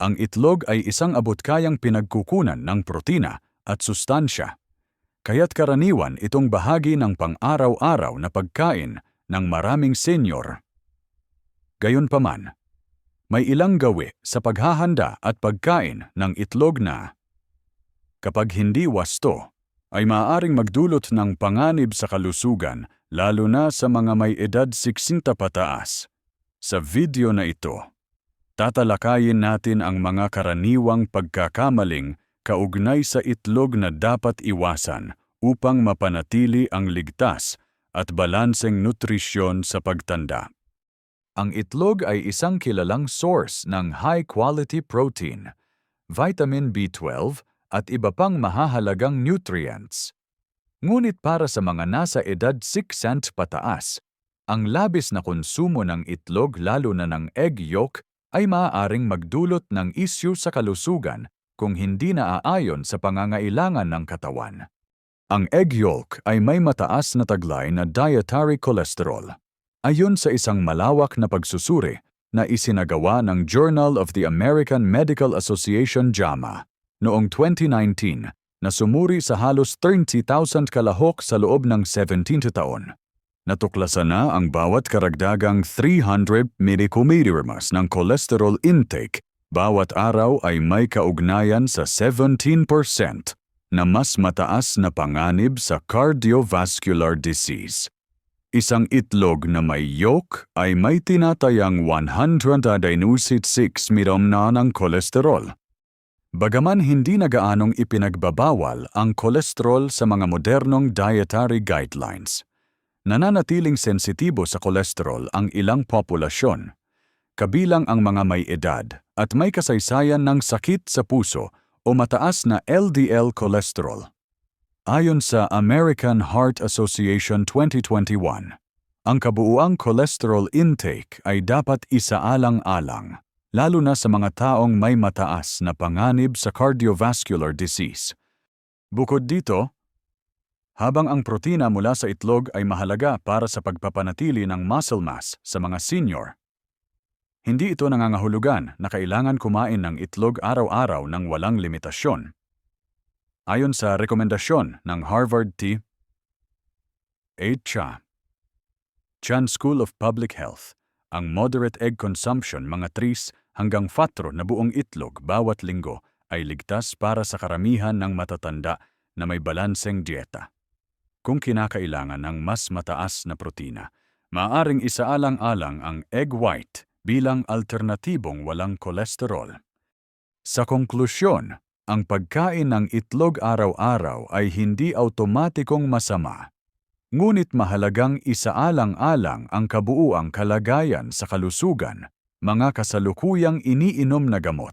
ang itlog ay isang abot-kayang pinagkukunan ng protina at sustansya. Kaya't karaniwan itong bahagi ng pang-araw-araw na pagkain ng maraming senior. Gayunpaman, may ilang gawi sa paghahanda at pagkain ng itlog na kapag hindi wasto, ay maaaring magdulot ng panganib sa kalusugan lalo na sa mga may edad 60 pataas. Sa video na ito, tatalakayin natin ang mga karaniwang pagkakamaling kaugnay sa itlog na dapat iwasan upang mapanatili ang ligtas at balanseng nutrisyon sa pagtanda. Ang itlog ay isang kilalang source ng high-quality protein, vitamin B12 at iba pang mahahalagang nutrients. Ngunit para sa mga nasa edad 6 pataas, ang labis na konsumo ng itlog lalo na ng egg yolk ay maaaring magdulot ng issue sa kalusugan kung hindi naaayon sa pangangailangan ng katawan. Ang egg yolk ay may mataas na taglay na dietary cholesterol. Ayon sa isang malawak na pagsusuri na isinagawa ng Journal of the American Medical Association JAMA noong 2019 na sumuri sa halos 30,000 kalahok sa loob ng 17 taon natuklasan na ang bawat karagdagang 300 mg ng cholesterol intake bawat araw ay may kaugnayan sa 17% na mas mataas na panganib sa cardiovascular disease. Isang itlog na may yolk ay may tinatayang 196 mg na ng kolesterol. Bagaman hindi na gaanong ipinagbabawal ang kolesterol sa mga modernong dietary guidelines, nananatiling sensitibo sa kolesterol ang ilang populasyon, kabilang ang mga may edad at may kasaysayan ng sakit sa puso o mataas na LDL cholesterol. Ayon sa American Heart Association 2021, ang kabuuang cholesterol intake ay dapat isaalang-alang, lalo na sa mga taong may mataas na panganib sa cardiovascular disease. Bukod dito, habang ang protina mula sa itlog ay mahalaga para sa pagpapanatili ng muscle mass sa mga senior, hindi ito nangangahulugan na kailangan kumain ng itlog araw-araw ng walang limitasyon. Ayon sa rekomendasyon ng Harvard T. H. Cha, Chan School of Public Health, ang moderate egg consumption mga 3 hanggang 4 na buong itlog bawat linggo ay ligtas para sa karamihan ng matatanda na may balanseng dieta. Kung kinakailangan ng mas mataas na protina, maaring isaalang-alang ang egg white bilang alternatibong walang kolesterol. Sa konklusyon, ang pagkain ng itlog araw-araw ay hindi automatikong masama. Ngunit mahalagang isaalang-alang ang kabuuang kalagayan sa kalusugan, mga kasalukuyang iniinom na gamot,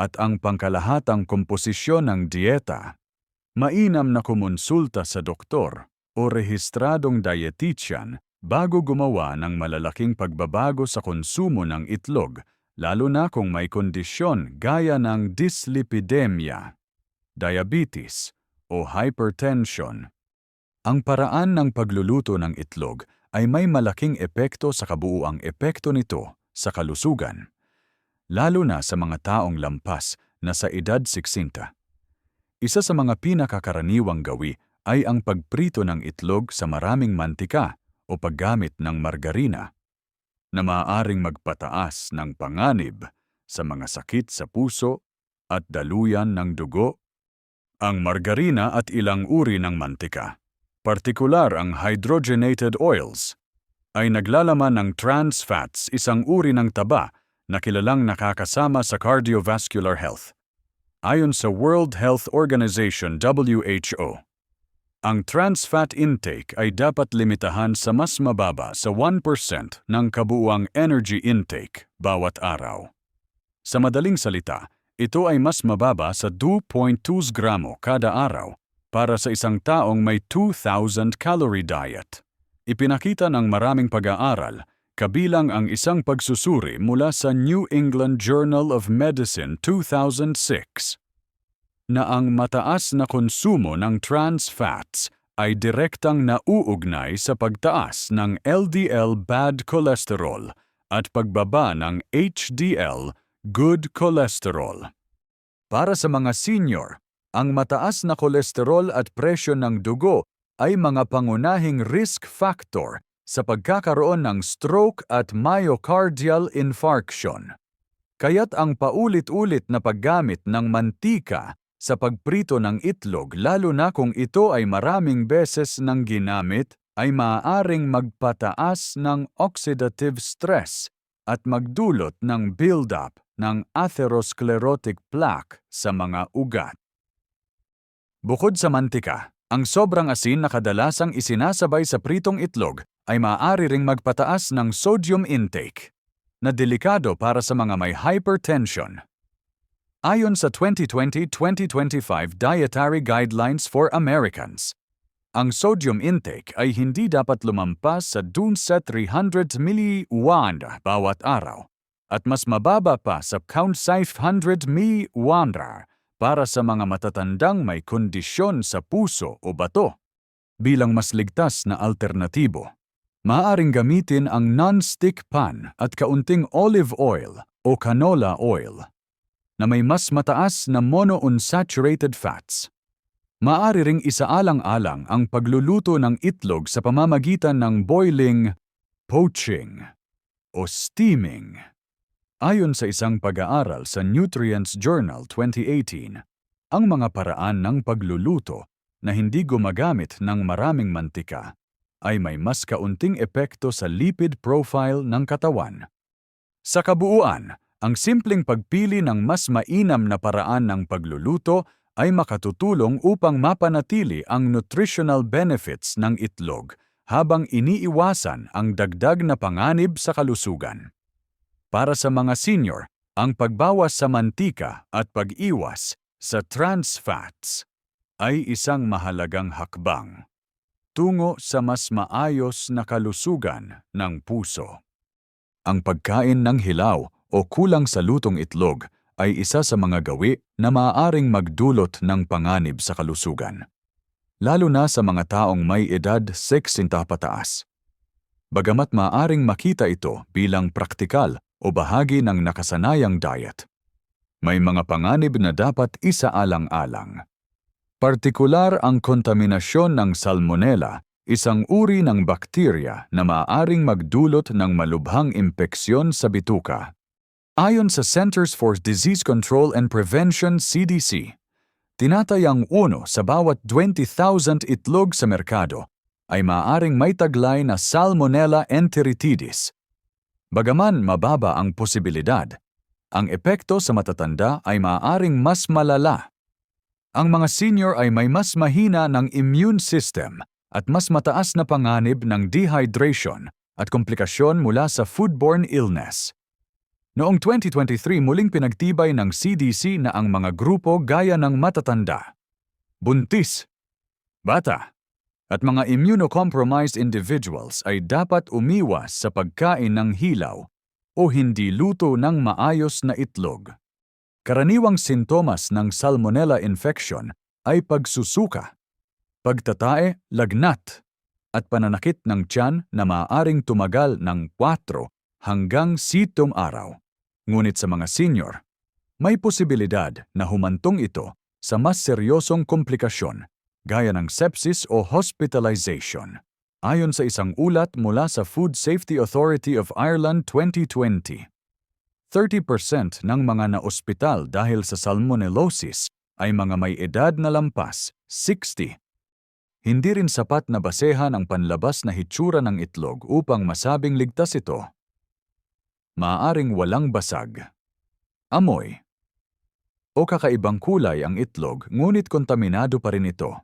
at ang pangkalahatang komposisyon ng dieta mainam na kumonsulta sa doktor o rehistradong dietitian bago gumawa ng malalaking pagbabago sa konsumo ng itlog, lalo na kung may kondisyon gaya ng dyslipidemia, diabetes, o hypertension. Ang paraan ng pagluluto ng itlog ay may malaking epekto sa kabuuang epekto nito sa kalusugan, lalo na sa mga taong lampas na sa edad 60. Isa sa mga pinakakaraniwang gawi ay ang pagprito ng itlog sa maraming mantika o paggamit ng margarina na maaaring magpataas ng panganib sa mga sakit sa puso at daluyan ng dugo. Ang margarina at ilang uri ng mantika, partikular ang hydrogenated oils, ay naglalaman ng trans fats isang uri ng taba na kilalang nakakasama sa cardiovascular health. Ayon sa World Health Organization WHO, ang trans fat intake ay dapat limitahan sa mas mababa sa 1% ng kabuuang energy intake bawat araw. Sa madaling salita, ito ay mas mababa sa 2.2 gramo kada araw para sa isang taong may 2,000 calorie diet. Ipinakita ng maraming pag-aaral kabilang ang isang pagsusuri mula sa New England Journal of Medicine 2006 na ang mataas na konsumo ng trans fats ay direktang nauugnay sa pagtaas ng LDL bad cholesterol at pagbaba ng HDL good cholesterol. Para sa mga senior, ang mataas na kolesterol at presyo ng dugo ay mga pangunahing risk factor sa pagkakaroon ng stroke at myocardial infarction. Kaya't ang paulit-ulit na paggamit ng mantika sa pagprito ng itlog lalo na kung ito ay maraming beses nang ginamit ay maaaring magpataas ng oxidative stress at magdulot ng buildup ng atherosclerotic plaque sa mga ugat. Bukod sa mantika, ang sobrang asin na kadalasang isinasabay sa pritong itlog ay maaari ring magpataas ng sodium intake na delikado para sa mga may hypertension. Ayon sa 2020-2025 Dietary Guidelines for Americans, ang sodium intake ay hindi dapat lumampas sa dun sa 300 ml bawat araw at mas mababa pa sa count 500 ml para sa mga matatandang may kondisyon sa puso o bato bilang mas ligtas na alternatibo. Maaaring gamitin ang non-stick pan at kaunting olive oil o canola oil na may mas mataas na monounsaturated fats. Maari ring isaalang-alang ang pagluluto ng itlog sa pamamagitan ng boiling, poaching, o steaming. Ayon sa isang pag-aaral sa Nutrients Journal 2018, ang mga paraan ng pagluluto na hindi gumagamit ng maraming mantika ay may mas kaunting epekto sa lipid profile ng katawan. Sa kabuuan, ang simpleng pagpili ng mas mainam na paraan ng pagluluto ay makatutulong upang mapanatili ang nutritional benefits ng itlog habang iniiwasan ang dagdag na panganib sa kalusugan. Para sa mga senior, ang pagbawas sa mantika at pag-iwas sa trans fats ay isang mahalagang hakbang tungo sa mas maayos na kalusugan ng puso. Ang pagkain ng hilaw o kulang sa lutong itlog ay isa sa mga gawi na maaaring magdulot ng panganib sa kalusugan, lalo na sa mga taong may edad 60 pataas. Bagamat maaaring makita ito bilang praktikal o bahagi ng nakasanayang diet, may mga panganib na dapat isaalang-alang. Partikular ang kontaminasyon ng salmonella, isang uri ng bakterya na maaaring magdulot ng malubhang impeksyon sa bituka. Ayon sa Centers for Disease Control and Prevention CDC, tinatayang uno sa bawat 20,000 itlog sa merkado ay maaaring may taglay na Salmonella enteritidis. Bagaman mababa ang posibilidad, ang epekto sa matatanda ay maaaring mas malala ang mga senior ay may mas mahina ng immune system at mas mataas na panganib ng dehydration at komplikasyon mula sa foodborne illness. Noong 2023 muling pinagtibay ng CDC na ang mga grupo gaya ng matatanda, buntis, bata, at mga immunocompromised individuals ay dapat umiwas sa pagkain ng hilaw o hindi luto ng maayos na itlog. Karaniwang sintomas ng salmonella infection ay pagsusuka, pagtatae, lagnat, at pananakit ng tiyan na maaaring tumagal ng 4 hanggang 7 araw. Ngunit sa mga senior, may posibilidad na humantong ito sa mas seryosong komplikasyon gaya ng sepsis o hospitalization. Ayon sa isang ulat mula sa Food Safety Authority of Ireland 2020. 30% ng mga naospital dahil sa salmonellosis ay mga may edad na lampas, 60. Hindi rin sapat na basehan ang panlabas na hitsura ng itlog upang masabing ligtas ito. Maaring walang basag, amoy, o kakaibang kulay ang itlog ngunit kontaminado pa rin ito.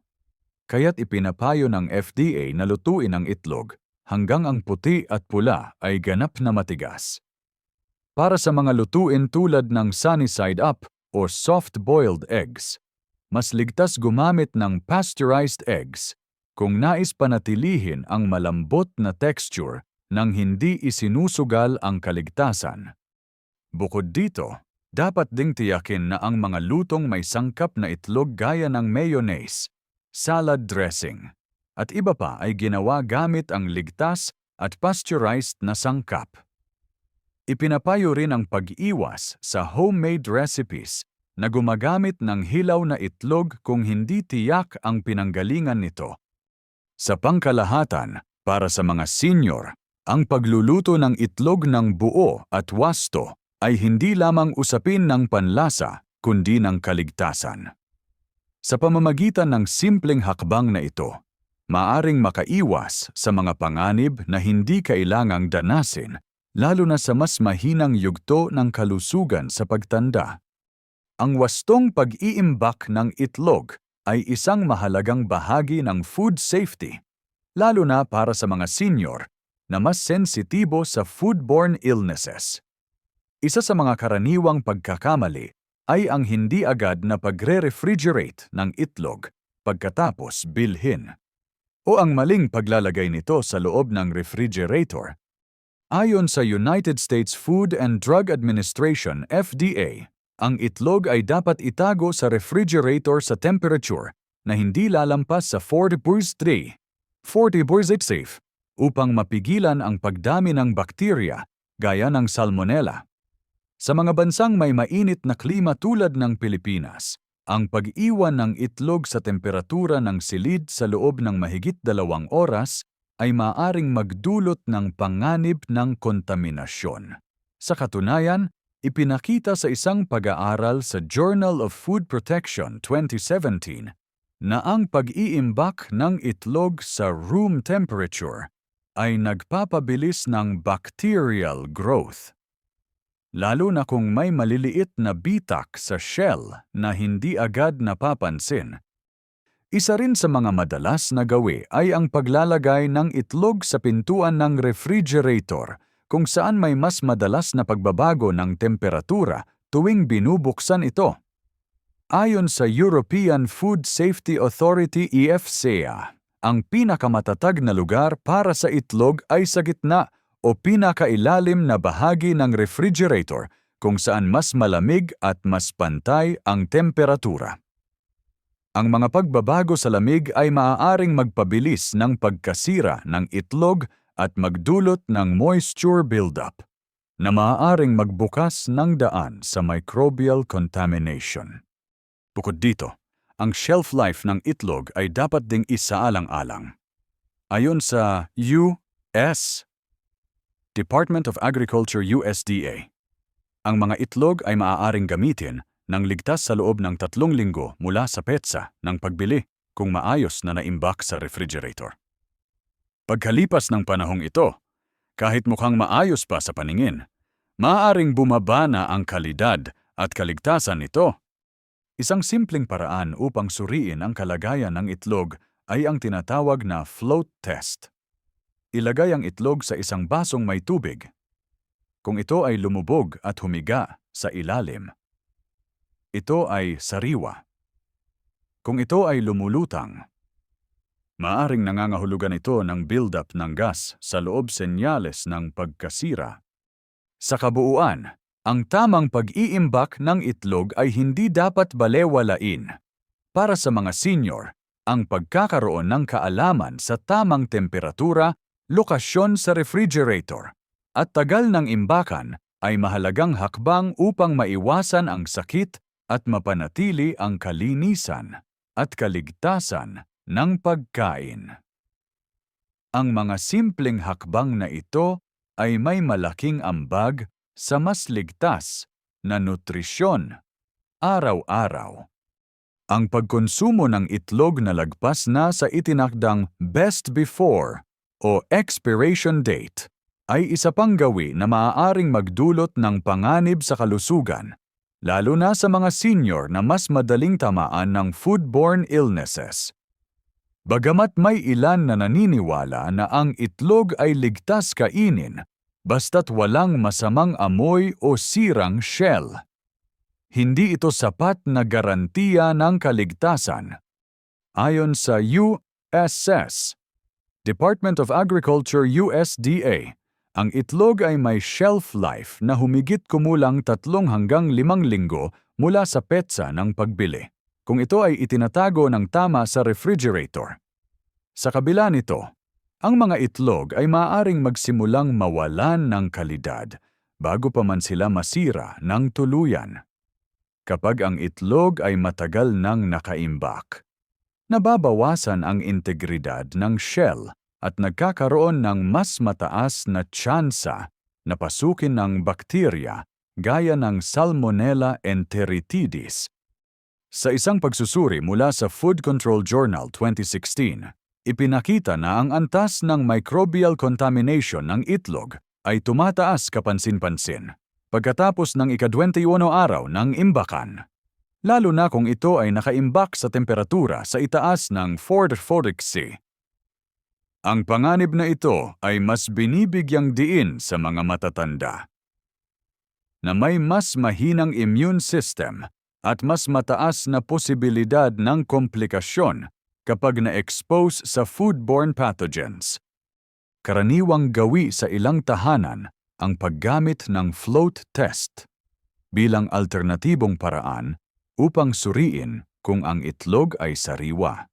Kaya't ipinapayo ng FDA na lutuin ang itlog hanggang ang puti at pula ay ganap na matigas. Para sa mga lutuin tulad ng sunny side up o soft-boiled eggs, mas ligtas gumamit ng pasteurized eggs kung nais panatilihin ang malambot na texture nang hindi isinusugal ang kaligtasan. Bukod dito, dapat ding tiyakin na ang mga lutong may sangkap na itlog gaya ng mayonnaise, salad dressing, at iba pa ay ginawa gamit ang ligtas at pasteurized na sangkap. Ipinapayo rin ang pag-iwas sa homemade recipes na gumagamit ng hilaw na itlog kung hindi tiyak ang pinanggalingan nito. Sa pangkalahatan, para sa mga senior, ang pagluluto ng itlog ng buo at wasto ay hindi lamang usapin ng panlasa kundi ng kaligtasan. Sa pamamagitan ng simpleng hakbang na ito, maaring makaiwas sa mga panganib na hindi kailangang danasin lalo na sa mas mahinang yugto ng kalusugan sa pagtanda. Ang wastong pag-iimbak ng itlog ay isang mahalagang bahagi ng food safety, lalo na para sa mga senior na mas sensitibo sa foodborne illnesses. Isa sa mga karaniwang pagkakamali ay ang hindi agad na pagre-refrigerate ng itlog pagkatapos bilhin o ang maling paglalagay nito sa loob ng refrigerator Ayon sa United States Food and Drug Administration FDA, ang itlog ay dapat itago sa refrigerator sa temperature na hindi lalampas sa 40 degrees 3, 40 degrees safe, upang mapigilan ang pagdami ng bakterya gaya ng salmonella. Sa mga bansang may mainit na klima tulad ng Pilipinas, ang pag-iwan ng itlog sa temperatura ng silid sa loob ng mahigit dalawang oras ay maaring magdulot ng panganib ng kontaminasyon. Sa katunayan, ipinakita sa isang pag-aaral sa Journal of Food Protection 2017 na ang pag-iimbak ng itlog sa room temperature ay nagpapabilis ng bacterial growth. Lalo na kung may maliliit na bitak sa shell na hindi agad napapansin isa rin sa mga madalas na gawi ay ang paglalagay ng itlog sa pintuan ng refrigerator kung saan may mas madalas na pagbabago ng temperatura tuwing binubuksan ito. Ayon sa European Food Safety Authority EFSA, ang pinakamatatag na lugar para sa itlog ay sa gitna o pinakailalim na bahagi ng refrigerator kung saan mas malamig at mas pantay ang temperatura. Ang mga pagbabago sa lamig ay maaaring magpabilis ng pagkasira ng itlog at magdulot ng moisture buildup na maaaring magbukas ng daan sa microbial contamination. Bukod dito, ang shelf life ng itlog ay dapat ding isaalang-alang. Ayon sa US Department of Agriculture USDA, ang mga itlog ay maaaring gamitin nang ligtas sa loob ng tatlong linggo mula sa petsa ng pagbili kung maayos na naimbak sa refrigerator. Pagkalipas ng panahong ito, kahit mukhang maayos pa sa paningin, maaaring bumaba na ang kalidad at kaligtasan nito. Isang simpleng paraan upang suriin ang kalagayan ng itlog ay ang tinatawag na float test. Ilagay ang itlog sa isang basong may tubig. Kung ito ay lumubog at humiga sa ilalim, ito ay sariwa. Kung ito ay lumulutang, maaring nangangahulugan ito ng build-up ng gas sa loob senyales ng pagkasira. Sa kabuuan, ang tamang pag-iimbak ng itlog ay hindi dapat balewalain. Para sa mga senior, ang pagkakaroon ng kaalaman sa tamang temperatura, lokasyon sa refrigerator, at tagal ng imbakan ay mahalagang hakbang upang maiwasan ang sakit at mapanatili ang kalinisan at kaligtasan ng pagkain. Ang mga simpleng hakbang na ito ay may malaking ambag sa mas ligtas na nutrisyon araw-araw. Ang pagkonsumo ng itlog na lagpas na sa itinakdang best before o expiration date ay isa pang gawi na maaaring magdulot ng panganib sa kalusugan lalo na sa mga senior na mas madaling tamaan ng foodborne illnesses. Bagamat may ilan na naniniwala na ang itlog ay ligtas kainin basta't walang masamang amoy o sirang shell. Hindi ito sapat na garantiya ng kaligtasan. Ayon sa USS, Department of Agriculture USDA, ang itlog ay may shelf life na humigit kumulang tatlong hanggang limang linggo mula sa petsa ng pagbili, kung ito ay itinatago ng tama sa refrigerator. Sa kabila nito, ang mga itlog ay maaaring magsimulang mawalan ng kalidad bago pa man sila masira ng tuluyan. Kapag ang itlog ay matagal nang nakaimbak, nababawasan ang integridad ng shell at nagkakaroon ng mas mataas na tsansa na pasukin ng bakterya gaya ng Salmonella enteritidis. Sa isang pagsusuri mula sa Food Control Journal 2016, ipinakita na ang antas ng microbial contamination ng itlog ay tumataas kapansin-pansin pagkatapos ng ika-21 araw ng imbakan. Lalo na kung ito ay nakaimbak sa temperatura sa itaas ng 440 C. Ang panganib na ito ay mas binibigyang diin sa mga matatanda na may mas mahinang immune system at mas mataas na posibilidad ng komplikasyon kapag na-expose sa foodborne pathogens. Karaniwang gawi sa ilang tahanan ang paggamit ng float test bilang alternatibong paraan upang suriin kung ang itlog ay sariwa.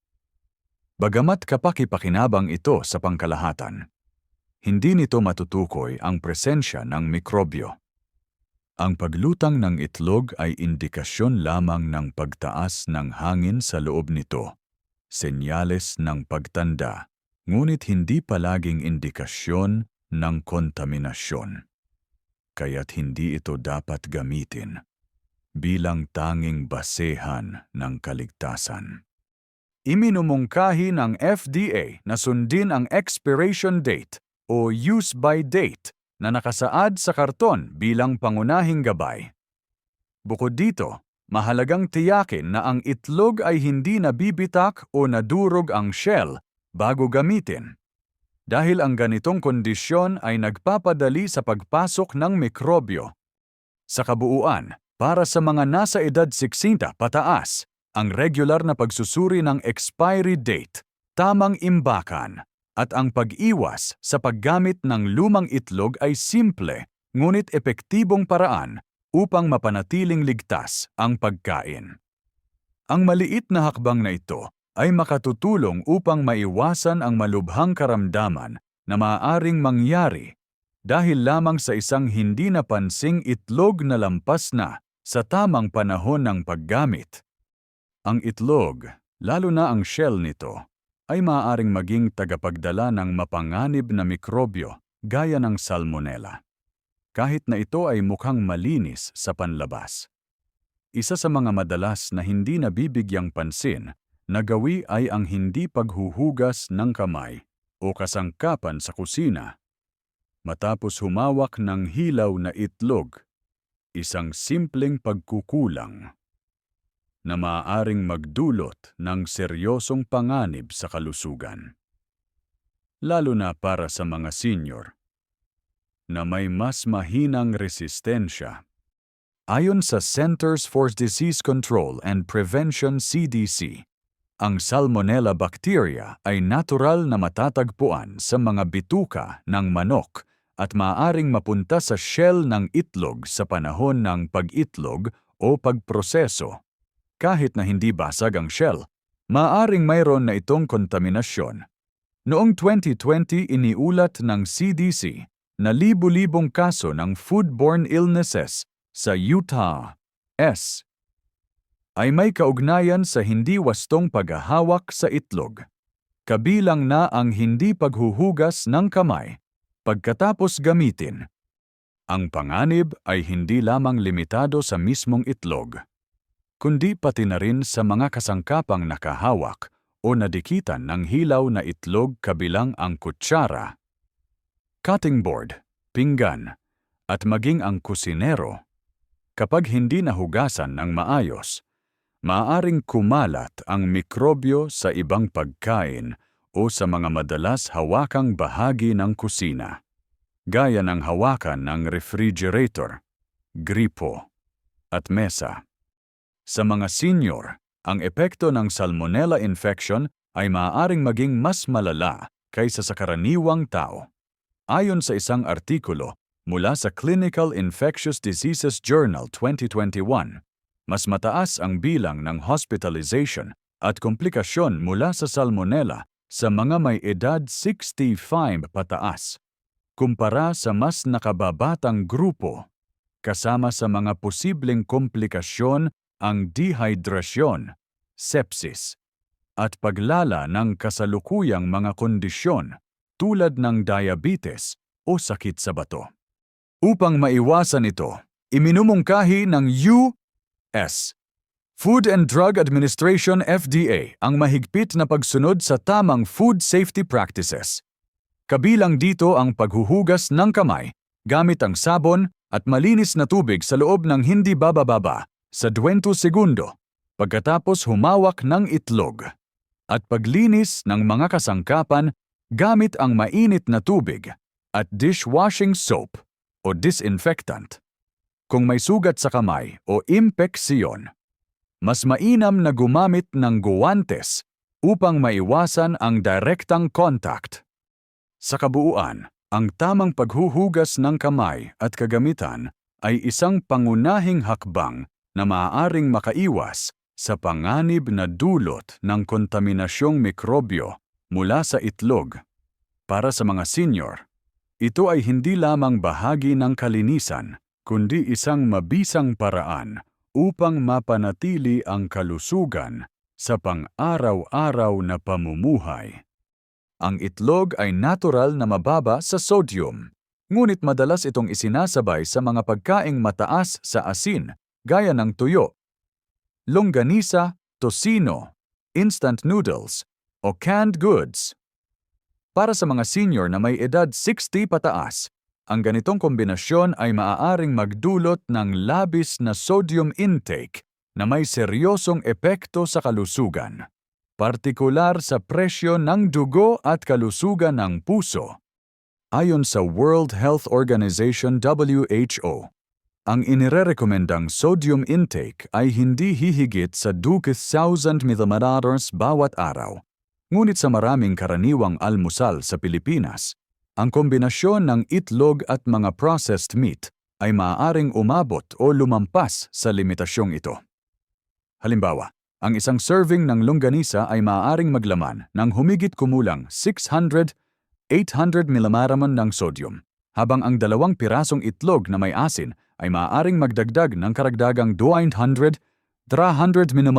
Bagamat kapaki-pakinabang ito sa pangkalahatan, hindi nito matutukoy ang presensya ng mikrobyo. Ang paglutang ng itlog ay indikasyon lamang ng pagtaas ng hangin sa loob nito, senyales ng pagtanda, ngunit hindi palaging indikasyon ng kontaminasyon. Kaya't hindi ito dapat gamitin bilang tanging basehan ng kaligtasan. Iminumungkahi ng FDA na sundin ang expiration date o use by date na nakasaad sa karton bilang pangunahing gabay. Bukod dito, mahalagang tiyakin na ang itlog ay hindi nabibitak o nadurog ang shell bago gamitin. Dahil ang ganitong kondisyon ay nagpapadali sa pagpasok ng mikrobyo. Sa kabuuan, para sa mga nasa edad 60 pataas, ang regular na pagsusuri ng expiry date, tamang imbakan, at ang pag-iwas sa paggamit ng lumang itlog ay simple ngunit epektibong paraan upang mapanatiling ligtas ang pagkain. Ang maliit na hakbang na ito ay makatutulong upang maiwasan ang malubhang karamdaman na maaaring mangyari dahil lamang sa isang hindi napansing itlog na lampas na sa tamang panahon ng paggamit. Ang itlog, lalo na ang shell nito, ay maaaring maging tagapagdala ng mapanganib na mikrobyo gaya ng salmonella. Kahit na ito ay mukhang malinis sa panlabas. Isa sa mga madalas na hindi nabibigyang pansin na gawi ay ang hindi paghuhugas ng kamay o kasangkapan sa kusina. Matapos humawak ng hilaw na itlog, isang simpleng pagkukulang na maaaring magdulot ng seryosong panganib sa kalusugan. Lalo na para sa mga senior na may mas mahinang resistensya. Ayon sa Centers for Disease Control and Prevention CDC, ang Salmonella bacteria ay natural na matatagpuan sa mga bituka ng manok at maaaring mapunta sa shell ng itlog sa panahon ng pag-itlog o pagproseso kahit na hindi basag ang shell. Maaring mayroon na itong kontaminasyon. Noong 2020 iniulat ng CDC na libu-libong kaso ng foodborne illnesses sa Utah, S. ay may kaugnayan sa hindi wastong paghahawak sa itlog. Kabilang na ang hindi paghuhugas ng kamay pagkatapos gamitin. Ang panganib ay hindi lamang limitado sa mismong itlog kundi pati na rin sa mga kasangkapang nakahawak o nadikitan ng hilaw na itlog kabilang ang kutsara, cutting board, pinggan, at maging ang kusinero. Kapag hindi nahugasan ng maayos, maaaring kumalat ang mikrobyo sa ibang pagkain o sa mga madalas hawakang bahagi ng kusina, gaya ng hawakan ng refrigerator, gripo, at mesa. Sa mga senior, ang epekto ng salmonella infection ay maaaring maging mas malala kaysa sa karaniwang tao. Ayon sa isang artikulo mula sa Clinical Infectious Diseases Journal 2021, mas mataas ang bilang ng hospitalization at komplikasyon mula sa salmonella sa mga may edad 65 pataas. kumpara sa mas nakababatang grupo. Kasama sa mga posibleng komplikasyon ang dehydrasyon, sepsis, at paglala ng kasalukuyang mga kondisyon tulad ng diabetes o sakit sa bato. Upang maiwasan ito, iminumungkahi ng U.S. Food and Drug Administration FDA ang mahigpit na pagsunod sa tamang food safety practices. Kabilang dito ang paghuhugas ng kamay gamit ang sabon at malinis na tubig sa loob ng hindi babababa sa 20 segundo pagkatapos humawak ng itlog at paglinis ng mga kasangkapan gamit ang mainit na tubig at dishwashing soap o disinfectant. Kung may sugat sa kamay o impeksyon, mas mainam na gumamit ng guwantes upang maiwasan ang direktang contact. Sa kabuuan, ang tamang paghuhugas ng kamay at kagamitan ay isang pangunahing hakbang na maaaring makaiwas sa panganib na dulot ng kontaminasyong mikrobyo mula sa itlog. Para sa mga senior, ito ay hindi lamang bahagi ng kalinisan, kundi isang mabisang paraan upang mapanatili ang kalusugan sa pang-araw-araw na pamumuhay. Ang itlog ay natural na mababa sa sodium, ngunit madalas itong isinasabay sa mga pagkaing mataas sa asin gaya ng tuyo, longganisa, tocino, instant noodles, o canned goods. Para sa mga senior na may edad 60 pataas, ang ganitong kombinasyon ay maaaring magdulot ng labis na sodium intake na may seryosong epekto sa kalusugan, partikular sa presyo ng dugo at kalusugan ng puso. Ayon sa World Health Organization WHO, ang inirerekomendang sodium intake ay hindi hihigit sa 2,000 ml bawat araw. Ngunit sa maraming karaniwang almusal sa Pilipinas, ang kombinasyon ng itlog at mga processed meat ay maaaring umabot o lumampas sa limitasyong ito. Halimbawa, ang isang serving ng longganisa ay maaaring maglaman ng humigit kumulang 600-800 mg ng sodium, habang ang dalawang pirasong itlog na may asin ay maaaring magdagdag ng karagdagang 200-300 mg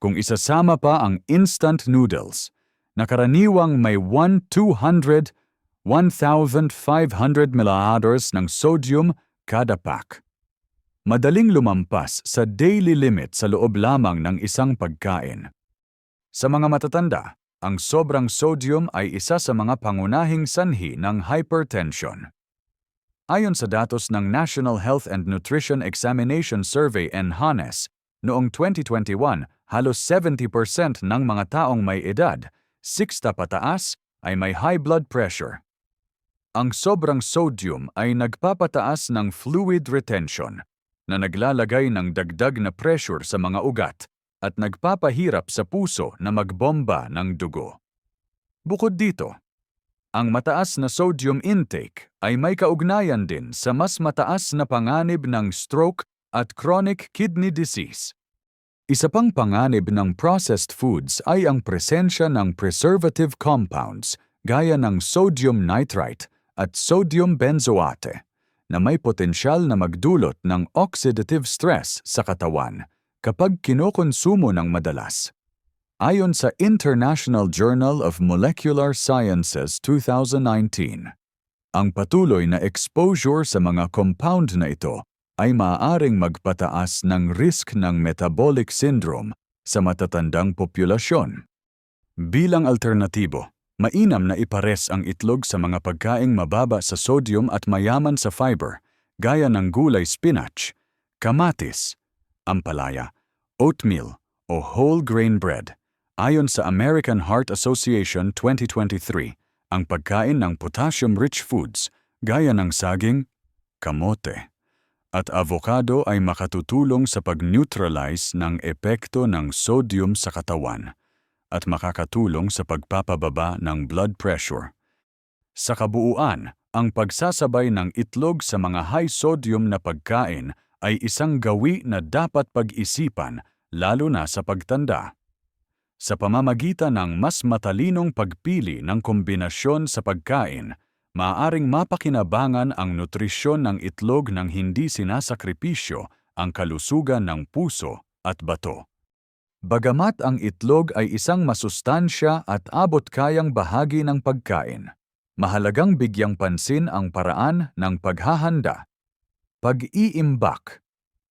kung isasama pa ang instant noodles na karaniwang may 1-200 1,500 ml ng sodium kada pack. Madaling lumampas sa daily limit sa loob lamang ng isang pagkain. Sa mga matatanda, ang sobrang sodium ay isa sa mga pangunahing sanhi ng hypertension. Ayon sa datos ng National Health and Nutrition Examination Survey NHANES, noong 2021, halos 70% ng mga taong may edad, 60 pataas, ay may high blood pressure. Ang sobrang sodium ay nagpapataas ng fluid retention na naglalagay ng dagdag na pressure sa mga ugat at nagpapahirap sa puso na magbomba ng dugo. Bukod dito, ang mataas na sodium intake ay may kaugnayan din sa mas mataas na panganib ng stroke at chronic kidney disease. Isa pang panganib ng processed foods ay ang presensya ng preservative compounds gaya ng sodium nitrite at sodium benzoate na may potensyal na magdulot ng oxidative stress sa katawan kapag kinokonsumo ng madalas. Ayon sa International Journal of Molecular Sciences 2019, ang patuloy na exposure sa mga compound na ito ay maaaring magpataas ng risk ng metabolic syndrome sa matatandang populasyon. Bilang alternatibo, Mainam na ipares ang itlog sa mga pagkaing mababa sa sodium at mayaman sa fiber, gaya ng gulay spinach, kamatis, ampalaya, oatmeal, o whole grain bread. Ayon sa American Heart Association 2023, ang pagkain ng potassium-rich foods, gaya ng saging, kamote, at avocado ay makatutulong sa pag-neutralize ng epekto ng sodium sa katawan at makakatulong sa pagpapababa ng blood pressure. Sa kabuuan, ang pagsasabay ng itlog sa mga high-sodium na pagkain ay isang gawi na dapat pag-isipan lalo na sa pagtanda. Sa pamamagitan ng mas matalinong pagpili ng kombinasyon sa pagkain, maaaring mapakinabangan ang nutrisyon ng itlog nang hindi sinasakripisyo ang kalusugan ng puso at bato. Bagamat ang itlog ay isang masustansya at abot kayang bahagi ng pagkain, mahalagang bigyang pansin ang paraan ng paghahanda, pag-iimbak,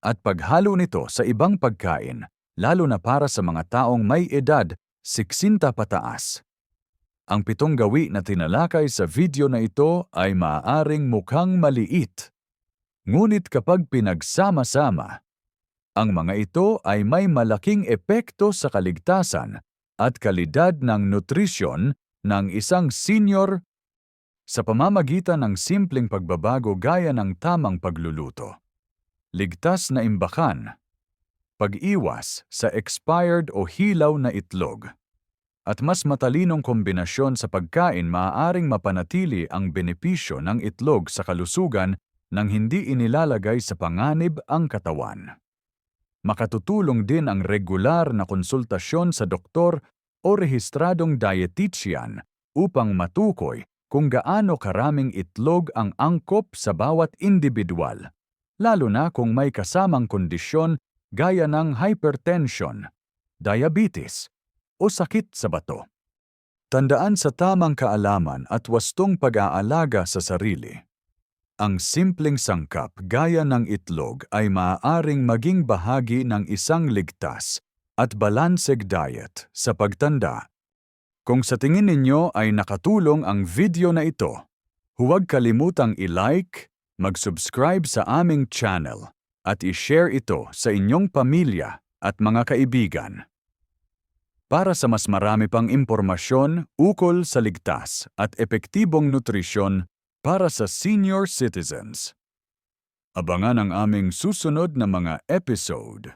at paghalo nito sa ibang pagkain, lalo na para sa mga taong may edad 60 pataas. Ang pitong gawi na tinalakay sa video na ito ay maaaring mukhang maliit. Ngunit kapag pinagsama-sama, ang mga ito ay may malaking epekto sa kaligtasan at kalidad ng nutrisyon ng isang senior sa pamamagitan ng simpleng pagbabago gaya ng tamang pagluluto. Ligtas na imbakan, pag-iwas sa expired o hilaw na itlog, at mas matalinong kombinasyon sa pagkain maaaring mapanatili ang benepisyo ng itlog sa kalusugan nang hindi inilalagay sa panganib ang katawan. Makatutulong din ang regular na konsultasyon sa doktor o rehistradong dietitian upang matukoy kung gaano karaming itlog ang angkop sa bawat individual, lalo na kung may kasamang kondisyon gaya ng hypertension, diabetes, o sakit sa bato. Tandaan sa tamang kaalaman at wastong pag-aalaga sa sarili. Ang simpleng sangkap gaya ng itlog ay maaaring maging bahagi ng isang ligtas at balanseg diet sa pagtanda. Kung sa tingin ninyo ay nakatulong ang video na ito, huwag kalimutang i-like, mag-subscribe sa aming channel, at i-share ito sa inyong pamilya at mga kaibigan. Para sa mas marami pang impormasyon ukol sa ligtas at epektibong nutrisyon para sa senior citizens. Abangan ang aming susunod na mga episode.